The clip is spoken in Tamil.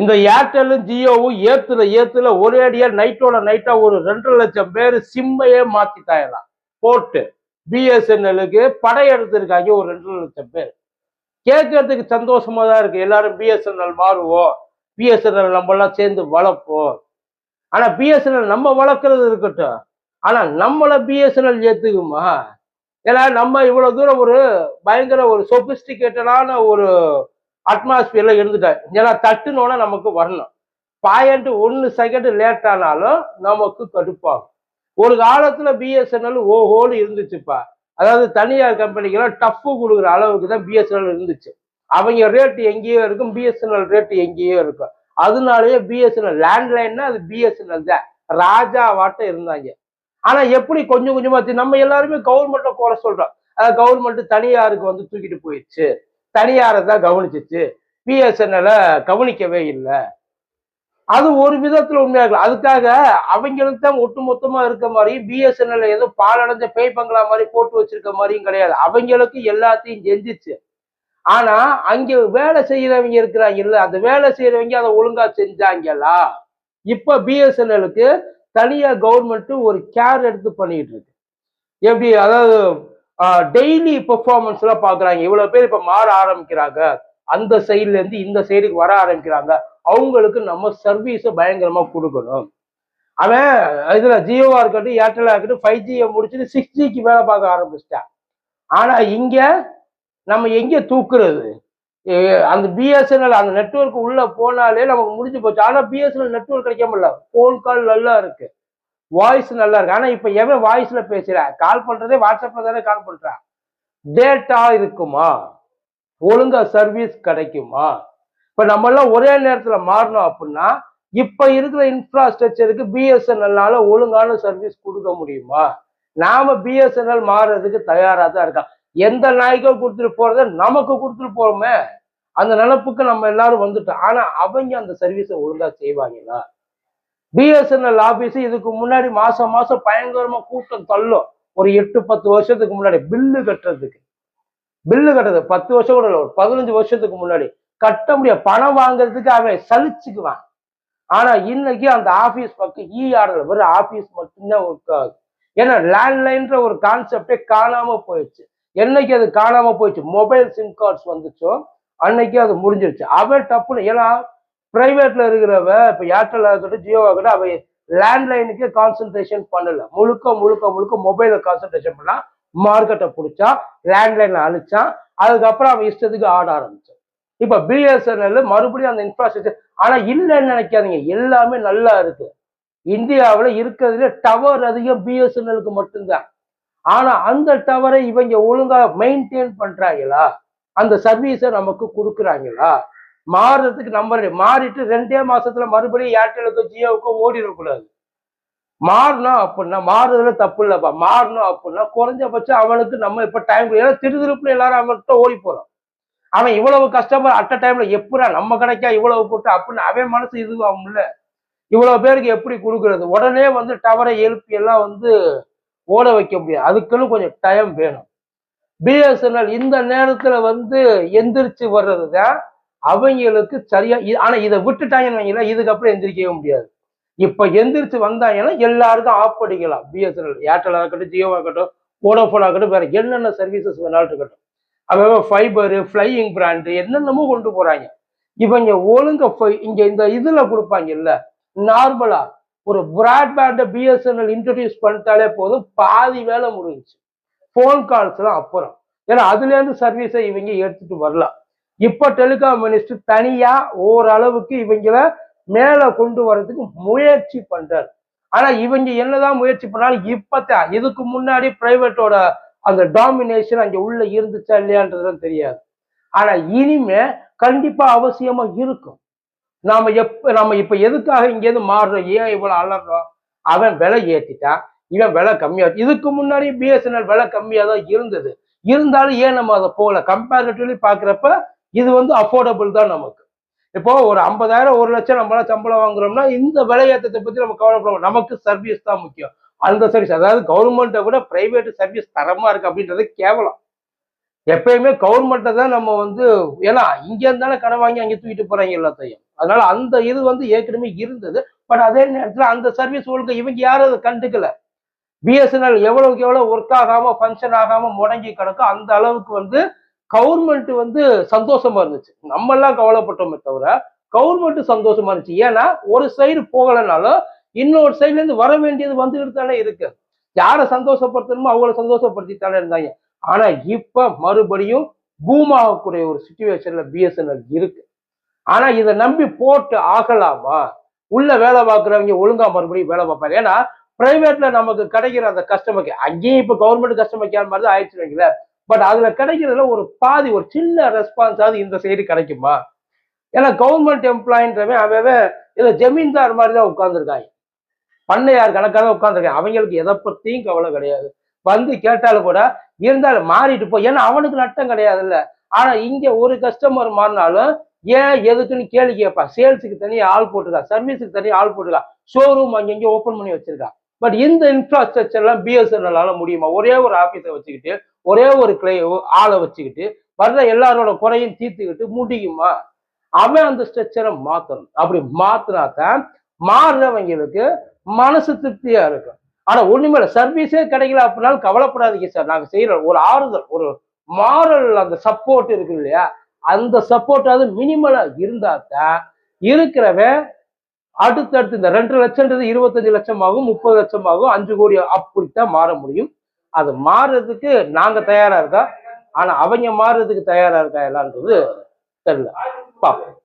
இந்த ஏர்டெல்லும் ஜியோவும் ஏத்துல ஏத்துல ஒரே அடியா நைட்டோட நைட்டா ஒரு ரெண்டரை லட்சம் பேர் சிம்மையே மாத்திட்டாயலாம். போட்டு பிஎஸ்என்எலுக்கு படையெடுத்திருக்காங்க ஒரு ரெண்டரை லட்சம் பேர். கேட்கறதுக்கு சந்தோஷமா தான் இருக்கு. எல்லாரும் பிஎஸ்என்எல் மாறுவோம். பிஎஸ்என்எல் நம்ம எல்லாம் சேர்ந்து வளர்ப்போம். ஆனா பிஎஸ்என்எல் நம்ம வளர்க்கறது இருக்கட்டும். ஆனா நம்மள பிஎஸ்என்எல் ஏத்துக்குமா? ஏன்னா நம்ம இவ்வளவு தூரம் ஒரு பயங்கர ஒரு சொபிஸ்டிகேட்டடான ஒரு அட்மாஸ்பியர்ல இருந்துட்டேன் ஏன்னா தட்டுனோட நமக்கு வரணும். பாயிண்ட் ஒன்று செகண்ட் லேட் ஆனாலும் நமக்கு கடுப்பாகும். ஒரு காலத்துல பிஎஸ்என்எல் ஓஹோன்னு இருந்துச்சுப்பா. அதாவது தனியார் கம்பெனிக்கெல்லாம் டஃப்பு கொடுக்குற அளவுக்கு தான் பிஎஸ்என்எல் இருந்துச்சு. அவங்க ரேட்டு எங்கேயோ இருக்கும் பிஎஸ்என்எல் ரேட்டு எங்கேயோ இருக்கும். அதனாலயே பிஎஸ்என்எல் லேண்ட்லைன்னா அது பிஎஸ்என்எல் தான். ராஜா வாட்டம் இருந்தாங்க. ஆனா எப்படி கொஞ்சம் கொஞ்சமா நம்ம எல்லாருமே கவர்மெண்ட்டை குறை சொல்றோம். அதாவது கவர்மெண்ட் தனியாருக்கு வந்து தூக்கிட்டு போயிடுச்சு. தனியாரை தான் கவனிச்சிச்சு பிஎஸ்என்எல கவனிக்கவே இல்லை. அது ஒரு விதத்துல உண்மையாக இருக்கலாம் அதுக்காக அவங்களுக்கு தான் ஒட்டுமொத்தமா இருக்க மாதிரி பிஎஸ்என்எல் ஏதோ பாலடைஞ்ச பேய் பங்களா மாதிரி போட்டு வச்சிருக்க மாதிரியும் கிடையாது. அவங்களுக்கு எல்லாத்தையும் செஞ்சிச்சு. ஆனா அங்க வேலை செய்யறவங்க இருக்கிறாங்க இல்ல அந்த வேலை செய்யறவங்க அதை ஒழுங்கா செஞ்சாங்களா? இப்ப பிஎஸ்என்எலுக்கு தனியா கவர்மெண்ட் ஒரு கேர் எடுத்து பண்ணிட்டு இருக்கு. எப்படி? அதாவது டெய்லி பெர்ஃபார்மன்ஸ் எல்லாம் பாக்குறாங்க. இவ்வளவு பேர் இப்ப மாற ஆரம்பிக்கிறாங்க. அந்த சைட்ல இருந்து இந்த சைடுக்கு வர ஆரம்பிக்கிறாங்க. அவங்களுக்கு நம்ம சர்வீஸை பயங்கரமா கொடுக்கணும். அவன் இதுல ஜியோவா இருக்கட்டும் ஏர்டெல்லா இருக்கட்டும் ஃபைவ் ஜியை முடிச்சுட்டு சிக்ஸ் ஜிக்கு வேலை பார்க்க ஆரம்பிச்சிட்டான். ஆனா இங்க நம்ம எங்க தூக்குறது? அந்த பிஎஸ்என்எல் அந்த நெட்ஒர்க் உள்ள போனாலே நமக்கு முடிஞ்சு போச்சு. ஆனா பிஎஸ்என்எல் நெட்வொர்க் கிடைக்காமல ஃபோன் கால் நல்லா இருக்கு. வாய்ஸ் நல்லா இருக்கு. ஆனா இப்ப எவன் வாய்ஸ்ல பேசுற? கால் பண்றதே வாட்ஸ்அப்ல தானே கால் பண்றான் டேட்டா இருக்குமா? ஒழுங்கா சர்வீஸ் கிடைக்குமா? இப்ப நம்ம எல்லாம் ஒரே நேரத்துல மாறணும் அப்படின்னா இப்ப இருக்கிற இன்ஃப்ராஸ்ட்ரக்சருக்கு பிஎஸ்என்எல்னால ஒழுங்கான சர்வீஸ் கொடுக்க முடியுமா? நாம பிஎஸ்என்எல் மாறுறதுக்கு தயாரா தான் இருக்கோம் எந்த நாய்க்கும் கொடுத்துட்டு போறத நமக்கு கொடுத்துட்டு போறோமே. அந்த நினப்புக்கு நம்ம எல்லாரும் வந்துட்டோம். ஆனா அவங்க அந்த சர்வீஸை ஒழுங்கா செய்வாங்களா? பிஎஸ்என்எல் ஆபீஸ் இதுக்கு முன்னாடி மாசம் மாசம் பயங்கரமா கூட்டம் தள்ளும். ஒரு எட்டு பத்து வருஷத்துக்கு முன்னாடி பில்லு கட்டுறதுக்கு. பில்லு கட்டுறது பத்து வருஷம் கூட இல்லை ஒரு பதினஞ்சு வருஷத்துக்கு முன்னாடி. கட்ட முடியாது. பணம் வாங்குறதுக்கு அவன் சலிச்சுக்குவான். ஆனா இன்னைக்கு அந்த ஆபீஸ் பக்கம் இஆர்எல் வெறும் ஆபீஸ் மட்டும்தான் ஒர்க் ஆகுது. ஏன்னா லேண்ட்லைன்ற ஒரு கான்செப்டே காணாம போயிடுச்சு. என்னைக்கு அது காணாம போயிடுச்சு? மொபைல் சிம் கார்ட்ஸ் வந்துச்சோ அன்னைக்கு அது முடிஞ்சிருச்சு. அவன் டப்புன்னு ஏன்னா பிரைவேட்ல இருக்கிறவ இப்ப ஏர்டெல் ஆகட்டும் ஜியோ ஆகட்டும் அவ லேண்ட்லைனுக்கு கான்சென்ட்ரேஷன் பண்ணல. முழுக்க முழுக்க முழுக்க மொபைல கான்சென்ட்ரேஷன் பண்ணா மார்க்கெட்டை பிடிச்சா லேண்ட்லைன்ல அழிச்சான் அதுக்கப்புறம் அவன் இஷ்டத்துக்கு ஆட ஆரம்பிச்சான் இப்ப பிஎஸ்என்எல் மறுபடியும் அந்த இன்ஃப்ராஸ்ட்ரக்சர் ஆனா இல்லைன்னு நினைக்காதீங்க. எல்லாமே நல்லா இருக்கு. இந்தியாவுல இருக்கிறதுல டவர் அதிகம் பிஎஸ்என்எலுக்கு மட்டும்தான். ஆனா அந்த டவரை இவங்க ஒழுங்கா மெயின்டைன் பண்றாங்களா? அந்த சர்வீஸை நமக்கு கொடுக்குறாங்களா? மாறுறதுக்கு நம்ம மாறிட்டு ரெண்டே மாசத்துல மறுபடியும் ஏர்டெலுக்கோ ஜியோவுக்கோ ஓடிடக்கூடாது மாறணும் அப்படின்னா மாறுறதுல தப்பு இல்லப்பா. மாறணும் அப்படின்னா குறைஞ்சபட்சம் அவனுக்கு நம்ம இப்ப டைம் ஏன்னா திருதிருப்புல எல்லாரும் அவன்கிட்ட ஓடி போறோம் அவன் இவ்வளவு கஷ்டமா அட்ட டைம்ல எப்படா நம்ம கிடைக்கா இவ்வளவு போட்டு அப்படின்னு அவன் மனசு இதுவாகும்ல. இவ்வளவு பேருக்கு எப்படி கொடுக்கறது? உடனே வந்து டவரை எழுப்பி எல்லாம் வந்து ஓட வைக்க முடியாது. அதுக்குன்னு கொஞ்சம் டைம் வேணும். பிஎஸ்என்எல் இந்த நேரத்துல வந்து எந்திரிச்சு வர்றது தான் அவங்களுக்கு சரியா ஆனா இதை விட்டுட்டாங்கன்னு இதுக்கப்புறம் எந்திரிக்கவே முடியாது. இப்ப எந்திரிச்சு வந்தாங்கன்னா எல்லாருக்கும் ஆஃப் பண்ணிக்கலாம். பிஎஸ்என்எல் ஏர்டெல் இருக்கட்டும் ஜியோ இருக்கட்டும் வோடோஃபோன் ஆகட்டும் வேற என்னென்ன சர்வீசஸ் வேணாலும் இருக்கட்டும். அவன் ஃபைபரு ஃப்ளையிங் பிராண்டு என்னென்னமோ கொண்டு போறாங்க. இவங்க ஒழுங்க இங்க இந்த இதுல கொடுப்பாங்கல்ல நார்மலா ஒரு பிராட்பேண்டை பிஎஸ்என்எல் இன்ட்ரடியூஸ் பண்ணிட்டாலே போதும் பாதி வேலை முடிஞ்சுச்சு. ஃபோன் கால்ஸ்லாம் அப்புறம். ஏன்னா அதுல இருந்து சர்வீஸை இவங்க எடுத்துட்டு வரலாம். இப்ப டெலிகாம் மினிஸ்டர் தனியா ஓரளவுக்கு இவங்கள மேல கொண்டு வர்றதுக்கு முயற்சி பண்றாரு. ஆனா இவங்க என்னதான் முயற்சி பண்ணாலும் இப்பதான் இதுக்கு முன்னாடி பிரைவேட்டோட அந்த டாமினேஷன் அங்க உள்ள இருந்துச்சா இல்லையான்றதுலாம் தெரியாது. ஆனா இனிமே கண்டிப்பா அவசியமா இருக்கும். நாம எப்ப நம்ம இப்ப எதுக்காக இங்கேருந்து மாறுறோம்? ஏன் இவ்வளவு அலறோம்? அவன் விலை ஏற்றிட்டான் இவன் விலை கம்மியா இதுக்கு முன்னாடி பிஎஸ்என்எல் விலை கம்மியா தான் இருந்தது. இருந்தாலும் ஏன் நம்ம அதை போகல? கம்பேரிட்டிவ்லி பாக்குறப்ப இது வந்து அஃபோர்டபுள் தான் நமக்கு. இப்போ ஒரு ஐம்பதாயிரம் ஒரு லட்சம் நம்மளால சம்பளம் வாங்குறோம்னா இந்த விலையேற்றத்தை பத்தி நம்ம கவலைப்பட நமக்கு சர்வீஸ் தான் முக்கியம். அந்த சர்வீஸ் அதாவது கவர்மெண்ட்டை விட பிரைவேட் சர்வீஸ் தரமா இருக்கு அப்படின்றது கேவலம். எப்பயுமே கவர்மெண்ட்டை தான் நம்ம வந்து ஏன்னா இங்க இருந்தானே கடன் வாங்கி அங்கே தூக்கிட்டு போறாங்க எல்லாத்தையும். அதனால அந்த இது வந்து ஏற்கனவே இருந்தது. பட் அதே நேரத்தில் அந்த சர்வீஸ் ஒழுங்கு இவங்க யாரும் அதை கண்டுக்கல. பிஎஸ்என்எல் எவ்வளவுக்கு எவ்வளவு ஒர்க் ஆகாம ஃபங்க்ஷன் ஆகாம முடங்கி கிடக்கும் அந்த அளவுக்கு வந்து கவர்மெண்ட் வந்து சந்தோஷமா இருந்துச்சு. நம்ம எல்லாம் கவலைப்பட்டோமே தவிர கவர்மெண்ட் சந்தோஷமா இருந்துச்சு. ஏன்னா ஒரு சைடு போகலைனாலும் இன்னொரு சைட்ல இருந்து வர வேண்டியது வந்துகிட்டு தானே இருக்கு. யாரை சந்தோஷப்படுத்தணுமோ அவங்கள சந்தோஷப்படுத்தி தானே இருந்தாங்க. ஆனா இப்ப மறுபடியும் பூமாகக்கூடிய ஒரு சுச்சுவேஷன்ல பிஎஸ்என்எல் இருக்கு. ஆனா இதை நம்பி போட்டு ஆகலாமா? உள்ள வேலை பார்க்குறவங்க ஒழுங்கா மறுபடியும் வேலை பார்ப்பாங்க. ஏன்னா பிரைவேட்ல நமக்கு கிடைக்கிற அந்த கஸ்டமர் அங்கேயும் இப்ப கவர்மெண்ட் கஸ்டமர் கேர் மாதிரி தான் ஆயிடுச்சு வைங்களேன். பட் அதுல கிடைக்கிறதுல ஒரு பாதி ஒரு சின்ன ரெஸ்பான்ஸாவது இந்த சைடு கிடைக்குமா? ஏன்னா கவர்மெண்ட் எம்ப்ளாயின்றவன் அவன் ஏதோ ஜமீன்தார் மாதிரி தான் உட்காந்துருக்காங்க பண்ணையார் கணக்காக தான் உட்காந்துருக்காங்க அவங்களுக்கு எதை பத்தியும் கவலை கிடையாது. வந்து கேட்டாலும் கூட இருந்தாலும் மாறிட்டு போ. ஏன்னா அவனுக்கு நட்டம் கிடையாதுல்ல. ஆனா இங்க ஒரு கஸ்டமர் மாறினாலும் ஏன் எதுக்குன்னு கேள்வி கேட்பா. சேல்ஸுக்கு தனியாக ஆள் போட்டுருக்கா? சர்வீஸுக்கு தனியாக ஆள் போட்டுருக்கா? ஷோரூம் அங்கங்கே ஓப்பன் பண்ணி வச்சிருக்கா? பட் இந்த இன்ஃப்ராஸ்ட்ரக்சர்லாம் பிஎஸ்என்எல்லால முடியுமா? ஒரே ஒரு ஆஃபீஸை வச்சுக்கிட்டு ஒரே ஒரு கிளை ஆளை வச்சுக்கிட்டு வர்ற எல்லாரோட குறையும் தீர்த்துக்கிட்டு முடியுமா? அவன் அந்த ஸ்ட்ரக்சரை மாத்தணும். அப்படி மாத்தினாத்தான் மாறுறவங்களுக்கு மனசு திருப்தியா இருக்கும். ஆனா ஒண்ணுமே இல்லை சர்வீஸே கிடைக்கல அப்படின்னாலும் கவலைப்படாதீங்க சார் நாங்க செய்யறோம் ஒரு ஆறுதல் ஒரு மாரல் அந்த சப்போர்ட் இருக்கு இல்லையா? அந்த சப்போர்ட்டாவது மினிமலா இருந்தாத்தான் இருக்கிறவன் அடுத்தடுத்து இந்த ரெண்டு லட்சம்ன்றது இருபத்தஞ்சு லட்சம் ஆகும் முப்பது லட்சம் ஆகும் அஞ்சு கோடி அப்படித்தான் மாற முடியும். அது மாறுறதுக்கு நாங்க தயாரா இருக்கா? ஆனா அவங்க மாறுறதுக்கு தயாரா இருக்கா? எல்லான்றது தெரியல. பார்ப்போம்